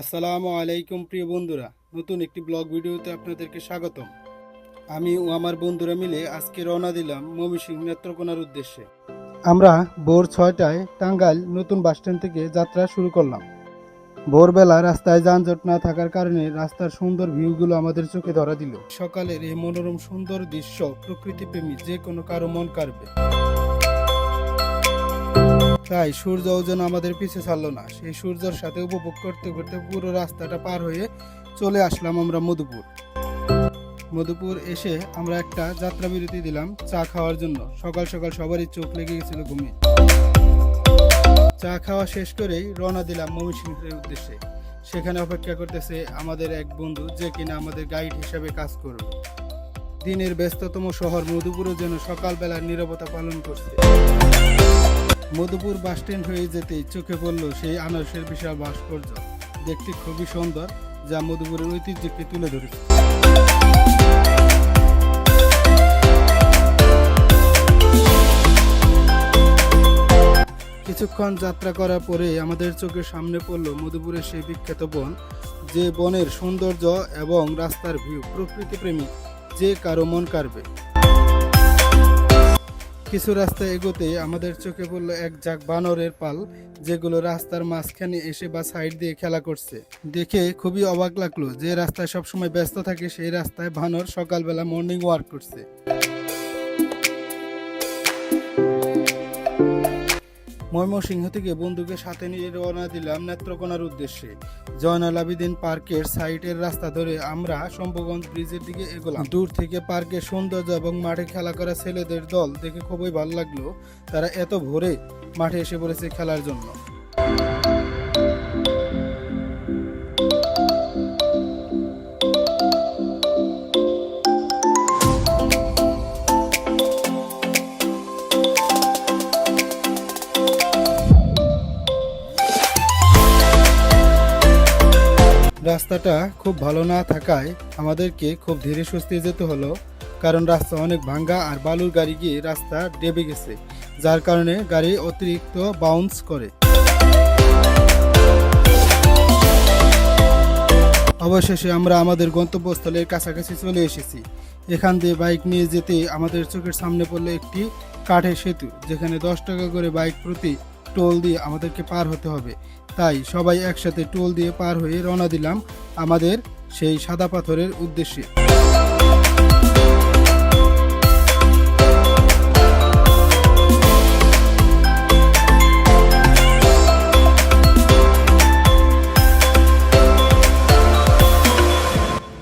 আসসালামু আলাইকুম প্রিয় বন্ধুরা, নতুন একটি ব্লগ ভিডিওতে আপনাদেরকে স্বাগতম। আমি ও আমার বন্ধুরা মিলে আজকে রওনা দিলাম ময়মনসিংহ নেত্রকোনার উদ্দেশ্যে। আমরা ভোর ছয়টায় টাঙ্গাইল নতুন বাসস্ট্যান্ড থেকে যাত্রা শুরু করলাম। ভোরবেলা রাস্তায় যানজট না থাকার কারণে রাস্তার সুন্দর ভিউগুলো আমাদের চোখে ধরা দিল। সকালের এই মনোরম সুন্দর দৃশ্য প্রকৃতিপ্রেমী যে কোনো কারও মন কাড়বে। তাই সূর্যও যেন আমাদের পিছে ছাড়লো না। সেই সূর্যের সাথে উপভোগ করতে করতে পুরো রাস্তাটা পার হয়ে চলে আসলাম আমরা মধুপুর। মধুপুর এসে আমরা একটা যাত্রা বিরতি দিলাম চা খাওয়ার জন্য। সকাল সকাল সবারই চোখ লেগে গেছিল ঘুমে। চা খাওয়া শেষ করেই রওনা দিলাম ময়মনসিংহের উদ্দেশ্যে। সেখানে অপেক্ষা করতেছে আমাদের এক বন্ধু যে কিনা আমাদের গাইড হিসাবে কাজ করবে। দিনের ব্যস্ততম শহর মধুপুরও যেন সকালবেলার নীরবতা পালন করছে। মধুপুর বাস স্ট্যান্ড হয়ে যেতেই চোখে পড়ল সেই আনারসের বিশাল ভাস্কর্য। দেখতে খুবই সুন্দর, যা মধুপুরের ঐতিহ্যকে তুলে ধরেছে। কিছুক্ষণ যাত্রা করার পরে আমাদের চোখের সামনে পড়ল মধুপুরের সেই বিখ্যাত বন, যে বনের সৌন্দর্য এবং রাস্তার ভিউ প্রকৃতিপ্রেমী, যে কারও মন কাড়বে। কিছু রাস্তা এগোতে আমাদের চোখে পড়ল এক জাক বানরের পাল, যেগুলো রাস্তার মাঝখানে এসে বা সাইড দিয়ে খেলা করছে। দেখে খুবই অবাক লাগল যে রাস্তায় সবসময় ব্যস্ত থাকে সেই রাস্তায় বানর সকালবেলা মর্নিং ওয়ার্ক করছে। ময়মনসিংহ থেকে বন্ধুকে সাথে নিয়ে রওনা দিলাম নেত্রকোনার উদ্দেশ্যে। জয়নাল আবিদিন পার্কের সাইটের রাস্তা ধরে আমরা শম্ভুগঞ্জ ব্রিজের দিকে এগোলাম। দূর থেকে পার্কের সৌন্দর্য এবং মাঠে খেলা করা ছেলেদের দল দেখে খুবই ভালো লাগল। তারা এত ভোরে মাঠে এসে পড়েছে খেলার জন্য। রাস্তাটা খুব ভালো না থাকায় আমাদেরকে খুব ধীরে সুস্থে যেতে হলো, কারণ রাস্তা অনেক ভাঙ্গা আর বালুর গাড়ি গিয়ে রাস্তা ডেবে গেছে, যার কারণে গাড়ি অতিরিক্ত বাউন্স করে। অবশেষে আমরা আমাদের গন্তব্যস্থলের কাছাকাছি চলে এসেছি। এখান দিয়ে বাইক নিয়ে যেতে আমাদের চোখের সামনে পড়ল একটি কাঠের সেতু, যেখানে দশ টাকা করে বাইক প্রতি টোল দিয়ে আমাদেরকে পার হতে হবে। তাই সবাই একসাথে টোল দিয়ে পার হয়ে রওনা দিলাম আমাদের সেই সাদা পাথরের উদ্দেশ্যে।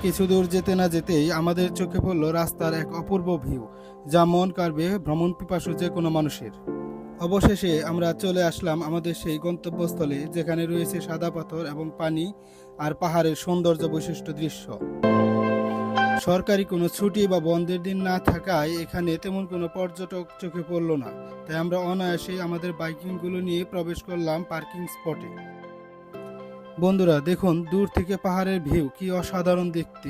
কিছু দূর যেতে না যেতেই আমাদের চোখে পড়ল রাস্তার এক অপূর্ব ভিউ, যা মন কাড়বে ভ্রমণ পিপাসু যে কোনো মানুষের। অবশেষে আমরা চলে আসলাম আমাদের সেই গন্তব্যস্থলে, যেখানে রয়েছে সাদা পাথর এবং পানি আর পাহাড়ের সৌন্দর্য বৈশিষ্ট্য দৃশ্য। সরকারি কোনো ছুটি বা বন্ধের দিন না থাকায় এখানে তেমন কোনো পর্যটক চোখে পড়ল না। তাই আমরা অনায়াসে আমাদের বাইকিংগুলো নিয়ে প্রবেশ করলাম পার্কিং স্পটে। বন্ধুরা, দেখুন, দূর থেকে পাহাড়ের ভিউ, কি অসাধারণ দেখতে।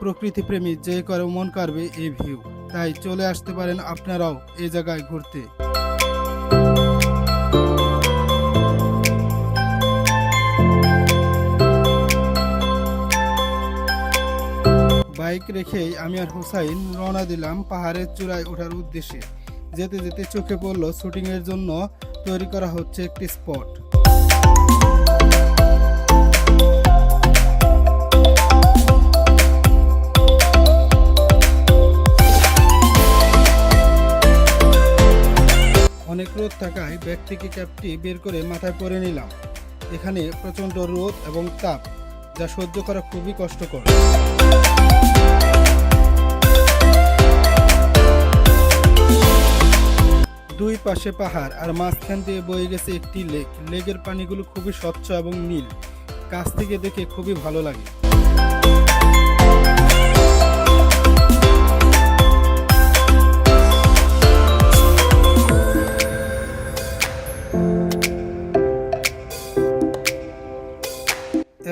প্রকৃতিপ্রেমী যে করে মন কাড়বে এই ভিউ। তাই চলে আসতে পারেন আপনারাও এই জায়গায় ঘুরতে। বাইক রেখেই আমি আর হুসাইন রওনা দিলাম পাহাড়ের চূড়ায় ওঠার উদ্দেশ্যে। যেতে যেতে চোখে পড়ল শুটিংয়ের জন্য তৈরি করা হচ্ছে একটি স্পট। অনেক রোদ থাকায় ব্যাগ থেকে ক্যাপটি বের করে মাথায় পরে নিলাম। এখানে প্রচণ্ড রোদ এবং তাপ, যা সহ্য করা খুবই কষ্টকর। দুই পাশে পাহাড় আর মাঝখান দিয়ে বয়ে গেছে একটি লেক। লেকের পানিগুলো খুবই স্বচ্ছ এবং নীল। কাছ থেকে দেখে খুবই ভালো লাগে।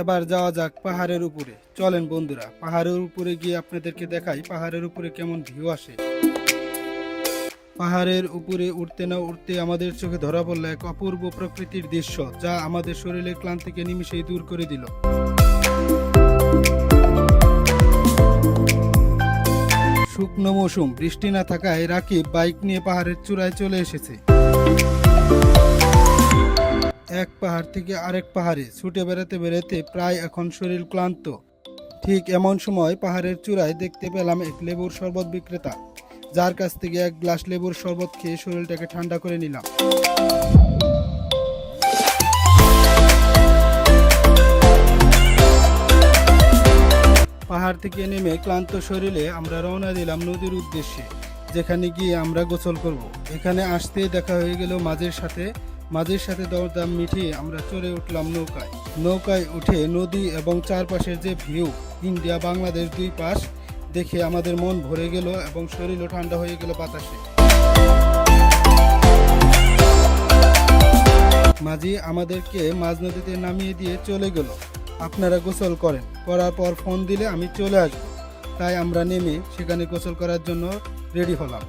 এবার যাওয়া যাক পাহাড়ের উপরে। চলেন বন্ধুরা, পাহাড়ের উপরে গিয়ে আপনাদেরকে দেখাই পাহাড়ের উপরে কেমন ভিউ আসে। পাহাড়ের উপরে উঠতে না উঠতে আমাদের চোখে ধরা পড়ল এক অপূর্ব প্রকৃতির দৃশ্য, যা আমাদের শরীরে ক্লান্তিকে নিমিশেই দূর করে দিল। শুকনো মৌসুম, বৃষ্টি না থাকায় রাকিব বাইক নিয়ে পাহাড়ের চূড়ায় চলে এসেছে। এক পাহাড় থেকে আরেক পাহাড়ে ছুটে বেড়াতে বেড়াতে প্রায় এখন শরীর ক্লান্ত। ঠিক এমন সময় পাহাড়ের চূড়ায় দেখতে পেলাম এক লেবুর শরবত বিক্রেতা। যার কাছ থেকে এক গ্লাস লেবুর শরবত খেয়ে শরীরটাকে ঠান্ডা করে নিলাম। পাহাড় থেকে নেমে ক্লান্ত শরীরে আমরা রওনা দিলাম নদীর উদ্দেশ্যে, যেখানে গিয়ে আমরা গোসল করব। এখানে আসতেই দেখা হয়ে গেল মাঝের সাথে মাঝের সাথে দরদাম মিটিয়ে আমরা চড়ে উঠলাম নৌকায়। নৌকায় উঠে নদী এবং চারপাশের যে ভিউ, ইন্ডিয়া, বাংলাদেশ দুই পাশ দেখে আমাদের মন ভরে গেল এবং শরীরও ঠান্ডা হয়ে গেল বাতাসে। মাঝি আমাদেরকে মাঝ নদীতে নামিয়ে দিয়ে চলে গেল। আপনারা গোসল করেন। করার পর ফোন দিলে আমি চলে আসব। তাই আমরা নেমে সেখানে গোসল করার জন্য রেডি হলাম।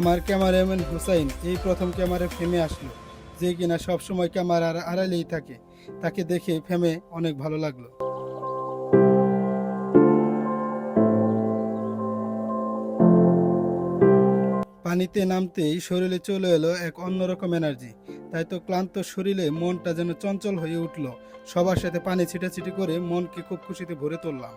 আমার ক্যামেরাম্যান হুসাইন এই প্রথম ক্যামেরায় ফেমে আসলো, যে কিনা সবসময় ক্যামেরার আড়ালেই থাকে। তাকে দেখে ফেমে অনেক ভালো লাগল। পানিতে নামতেই শরীরে চলে এলো এক অন্যরকম এনার্জি। তাই তো ক্লান্ত শরীরে মনটা যেন চঞ্চল হয়ে উঠল। সবার সাথে পানি ছিটাছিটি করে মনকে খুব খুশিতে ভরে তুললাম।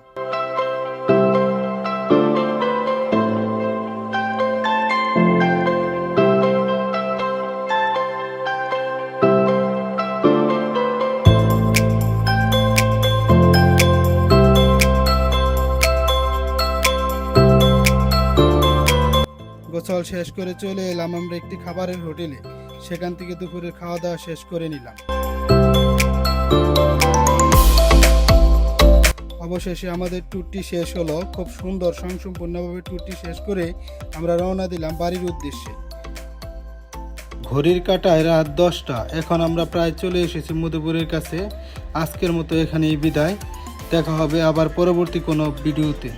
শেষ করে চলে এলাম আমরা একটি খাবারের হোটেলে। সেখান থেকে দুপুরের খাওয়া দাওয়া শেষ করে নিলাম। অবশেষে আমাদের ট্যুরটি শেষ হলো। খুব সুন্দর সংসম্পূর্ণভাবে ট্যুরটি শেষ করে আমরা রওনা দিলাম বাড়ির উদ্দেশ্যে। ঘড়ির কাটায় রাত দশটা। এখন আমরা প্রায় চলে এসেছি মধুপুরের কাছে। আজকের মতো এখানেই বিদায়। দেখা হবে আবার পরবর্তী কোনো ভিডিওতে।